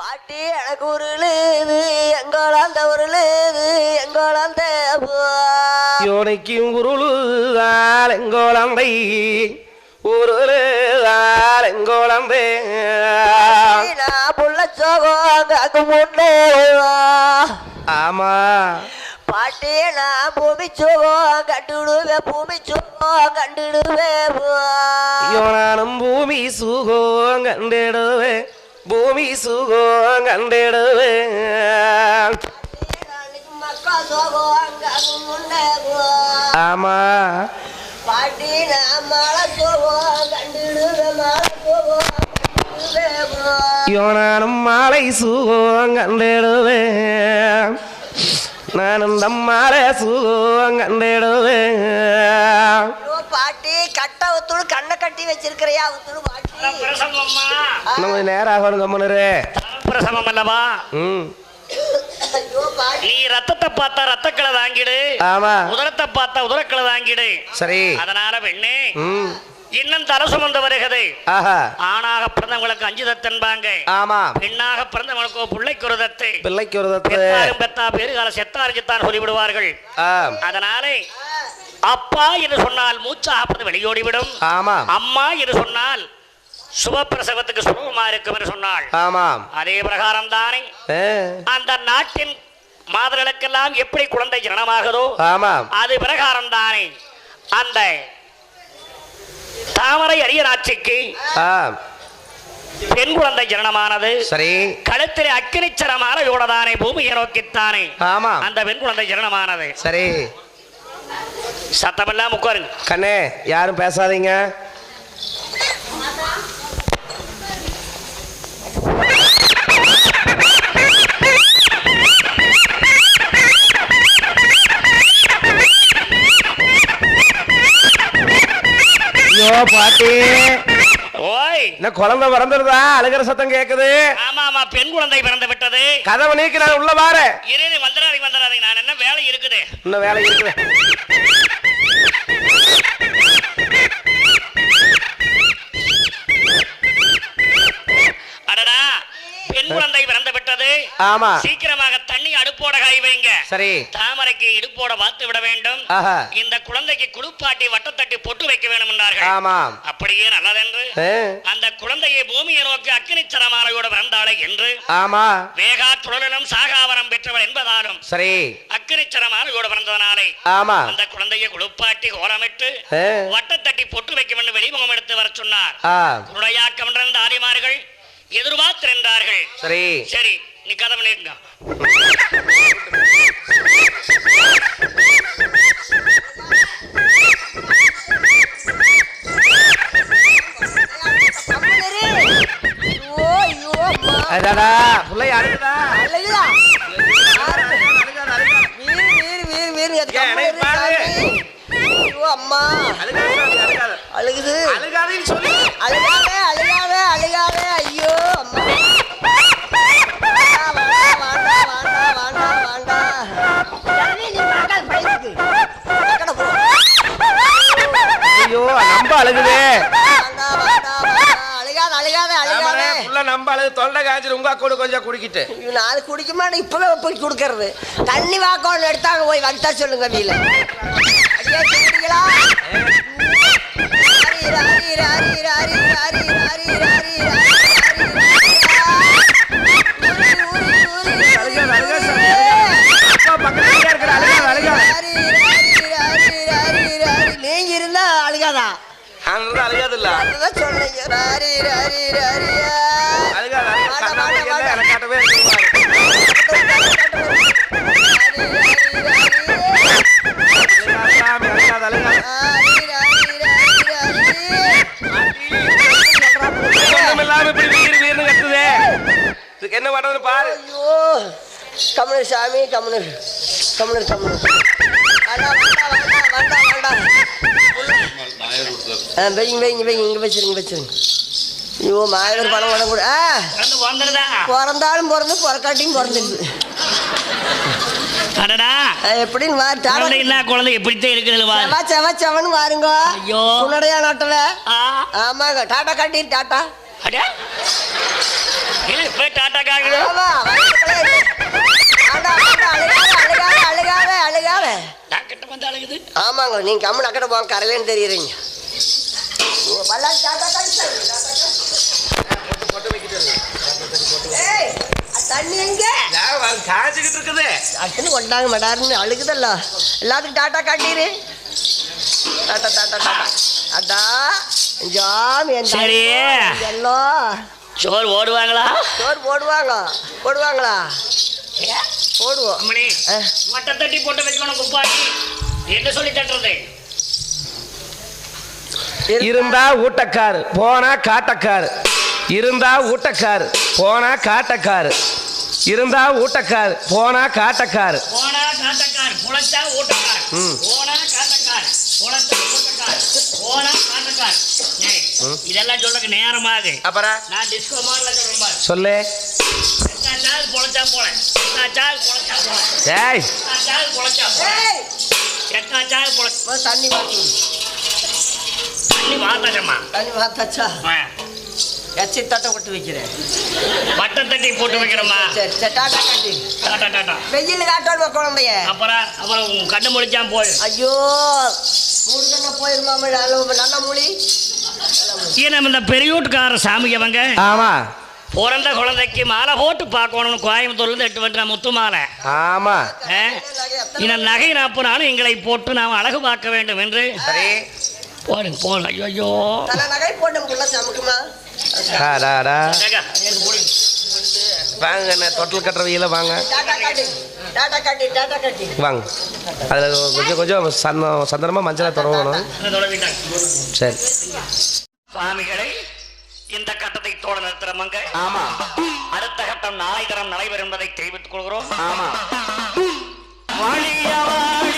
பாட்டி எனக்கு உருளுது எங்களாந்த உருளுது எங்களாந்த யோனைக்கும் உருளுதால் எங்கோளந்தை உருளுதால் எங்கோளந்தை நான் புள்ள சோகம் முன்னே ஆமா. பாட்டி நான் பூமி சோகம் கண்டுடுவேன் பூமி சோகம் கண்டுடுவேன் யோனானும் பூமி சுகம் கண்டிடுவே. பூமி சுகம் கண்டிடுவே ஆமா பாட்டி நான் மழை சோகம் யோனானும் மாலை சுகம் நானும் தம்மாலை சுகம் ஐயோ, பாட்டி கட்ட ஒத்துழு கண்ணை கட்டி வச்சிருக்கிறியா நேரம் ஆகணும் கம்மனரு பிரசவம் அல்லவா? நீ ரத்தத்தை பார்த்தா ரத்தக்களை தாங்கிடு ஆமா. உதரத்தை பார்த்தா உதரக்களை தாங்கிடு சரி. அதனால பெண்ணே இன்னும் தலை சுமந்து வருகிறது. ஆஹா. ஆணாக பிறந்தவங்களுக்கு அஞ்சு தத்தன்பாங்க ஆமா. பெண்ணாக பிறந்தவங்களுக்கு பிள்ளைக்கு ஒரு தத்து. பிள்ளைக்கு ஒரு தத்து. பெத்தா பேருகால செத்தாருக்குத்தான் சொல்லிவிடுவார்கள். ஆ. அதனாலே அப்பா என்று சொன்னால் மூச்சாக பிறந்து வெளியோடிவிடும். ஆமா. அம்மா என்று சொன்னால் சுபப்பிரசவத்துக்கு சுபமா இருக்கும் என்று சொன்னாள் ஆமா. அதே பிரகாரம் தானே அந்த நாட்டின் மாதர்களுக்கெல்லாம் எப்படி குழந்தை ஜனனமாகுதோ ஆமா. அது பிரகாரம் தானே அந்த தாமரை அரியராட்சிக்கு பெண் குழந்தை ஜனனமானது சரி. கழுத்திலே அக்கினிச்சரமான யோடதானே பூமியை நோக்கித்தானே. ஆமா. அந்த பெண் குழந்தை ஜனனமானது. சரி. சத்தமெல்லாம் உட்காருங்க. கண்ணே யாரும் பேசாதீங்க. ஐயோ பாட்டி. ஓய். என்ன குழந்தை பிறந்துருதா? அழுகிற சத்தம் கேக்குது. ஆமா ஆமா பெண் குழந்தை பிறந்து விட்டது. கதவை நீக்கி நான் உள்ள வாரு. இரு வந்துடாதீங்க வந்துடாதீங்க நான் என்ன வேலை இருக்குது? இன்னும் வேலை இருக்குது. ஆமா. சீக்கிரமாக தண்ணி அடுப்போட காய் வைங்க. சரி. தாமரைக்கு இடுப்போட வாத்து விட வேண்டும். இந்த குழந்தைக்கு குளிப்பாட்டி வட்டத்தட்டி பொட்டு வைக்க வேண்டும் என்றார்கள். ஆமா. அப்படியே நல்லதென்று. அந்த குழந்தையை பூமியை நோக்கி அக்கினிச்சரமாலையோட பிறந்தாளை என்று. ஆமா. வேகா துழலும் சாகாவரம் பெற்றவள் என்பதாலும் சரி. அக்கினிச்சரமாலையோட பிறந்ததனாலே ஆமா. அந்த குழந்தையை குளிப்பாட்டி கோலமிட்டு வட்டத்தட்டி பொட்டு வைக்க வேண்டும் வெளிமுகம் எடுத்து வர சொன்னார். குருடையாக்கம் ஆதிமார்கள் எதிர்பார்த்திருந்தார்கள் சரி. சரி. நீ கதை பண்ணிருங்க அழுகுதா அழகுதா அழுகாது, அழுகாது. வீர் வீர் வீர் வீர். ஐயோ அம்மா அழுகாது, அழுகாது. அழுகுது அழுகாதேன்னு சொல்லு. அழுகாதே அழுகாதே அழுகாதே ஐயோ அம்மா அழுகுதே. அழுகாத அழுகாத அழுகாத புள்ள அழுது தொண்டை காய்ச்சல் உங்க கூட கொஞ்சம் குடிக்கிட்டு நான் குடிக்க மாட்டேன் இப்பவே போய் கொடுக்கறது தண்ணி வாக்கோன்னு எடுத்தாங்க போய் வந்துட்டா சொல்லுங்க வீல அழுகாது, அழுகாது. அப்பா பக்கத்துலயே இருக்கிற, அழுகாது, அழுகாது. நீங்க இருந்தா அழுகாதா அங்க அழுகாது இல்ல அதுதான் அழுகாது, அழுகாது. காட்டவே வீர் வீர்னு கத்துதே. இதுக்கு என்ன பண்றதுன்னு பாரு. ஐயோ. கமலர் சாமி கமலர். கமலர் கமலர். ஆ வைங்க வைங்க வைங்க இங்கே வச்சிருங்க வச்சிருங்க ஐயோ மாயவர் பணம் உடம்பு கூட ஆ! பிறந்தாலும் பிறந்து பிறக்காட்டியும் பிறந்துடுது அடடா! எப்படின்னு வா குழந்தை இல்லா குழந்தை எப்படித்தான் இருக்குது வா. செவ செவ செவன்னு வாருங்க. ஐயோ. உன்னடைய நாட்டில். ஆ, ஆமாங்க டாட்டா காட்டி டாட்டா அடா! இது போய் டாட்டா காக்குது ஆமா வயித்துக்குள்ள இருக்கு. வேண்டாம், வேண்டாம், அழுகாத, அழுகாத, அழுகாத, அழுகாத. நான் கிட்ட வந்து அழகுது ஆமாங்க நீங்க கம்மு நக்கட போங்க கரவேன்னு தெரியுறீங்க. தண்ணி எங்க? காய்ச்சிக்கிட்டு இருக்குது. அட்டுன்னு கொண்டாங்க மேடாருன்னு அழுகுதல்ல. எல்லாத்துக்கும் டாட்டா காட்டிரு. டாட்டா டாட்டா டாட்டா அட்டா ஜாமி என் சரி. எல்லாம். சோறு ஓடுவாங்களா சோறு போடுவாங்க போடுவாங்களா? போடுவோம். அம்மணி தட்டி போட்டு வைக்கணும் குப்பாடி. என்ன சொல்லி தட்டுறது? இரு- இருந்தா ஊட்டக்காரு போனா காட்டக்காரு. இருந்தா ஊட்டக்காரு போனா காட்டக்காரு. இருந்தா ஊட்டக்காரு போனா காட்டக்காரு. போனா காட்டக்கார் புழைச்சா ஊட்டக்கார். போனா காட்டக்கார் ஊட்டக்கார். போனா காட்டக்கார். ஏய், இதெல்லாம் சொல்றதுக்கு நேரமாகு அப்புறம்? நான் டிஸ்கோ மாடல சொல்றேன் பாரு. சொல்லு. பொழைச்சா போல எட்டாச்சால் பொழைச்சா போல ஏய் எட்டாச்சால் பொழைச்சா போல தண்ணி வாத்து தண்ணி வாத்தகம்மா தண்ணி வாத்தாச்சா எச்சி தட்டை கொட்டு வைக்கிறேன் மட்டை தட்டி போட்டு வைக்கிறோம்மா சரி சரி டாட்டா காட்டி டாட்டா டாட்டா வெயில் காட்டோடு குழந்தைய அப்புறம் அப்புறம் உன் கண்ணு முடிச்சா போய் ஐயோ முருகனை போயிருமா அளவு நல்ல மொழி நம்ம இந்த பெரியூட்டுக்கார சாமி அவங்க ஆமா பிறந்த குழந்தைக்கு மாலை போட்டு பார்க்கணும்னு கோயம்புத்தூர்ல இருந்து எட்டு வந்துட்டா முத்து மாலை ஆமா. ஆ? இந்த நகை நாற்பது எங்களை போட்டு நாம் அழகு பார்க்க வேண்டும் என்று. சரி. போடுங்க போடுங்க. ஐயோ நகை போட்டு புள்ள சமைக்குமா. வாங்க என்ன தொட்டில் கட்டுறவையில வாங்க. வாங்க. அதில் கொஞ்சம் கொஞ்சம் சந்த சந்தனமாக மஞ்சளை தொடங்கணும். சரி. சுவாமிகளை இந்த கட்டத்தை தோட நிறுத்துறமங்க ஆமா. அடுத்த கட்டம் நாளை தரம் நடைபெறும் என்பதை தெரிவித்துக் கொள்கிறோம். ஆமா. வாழிய வாழிய வாழியவே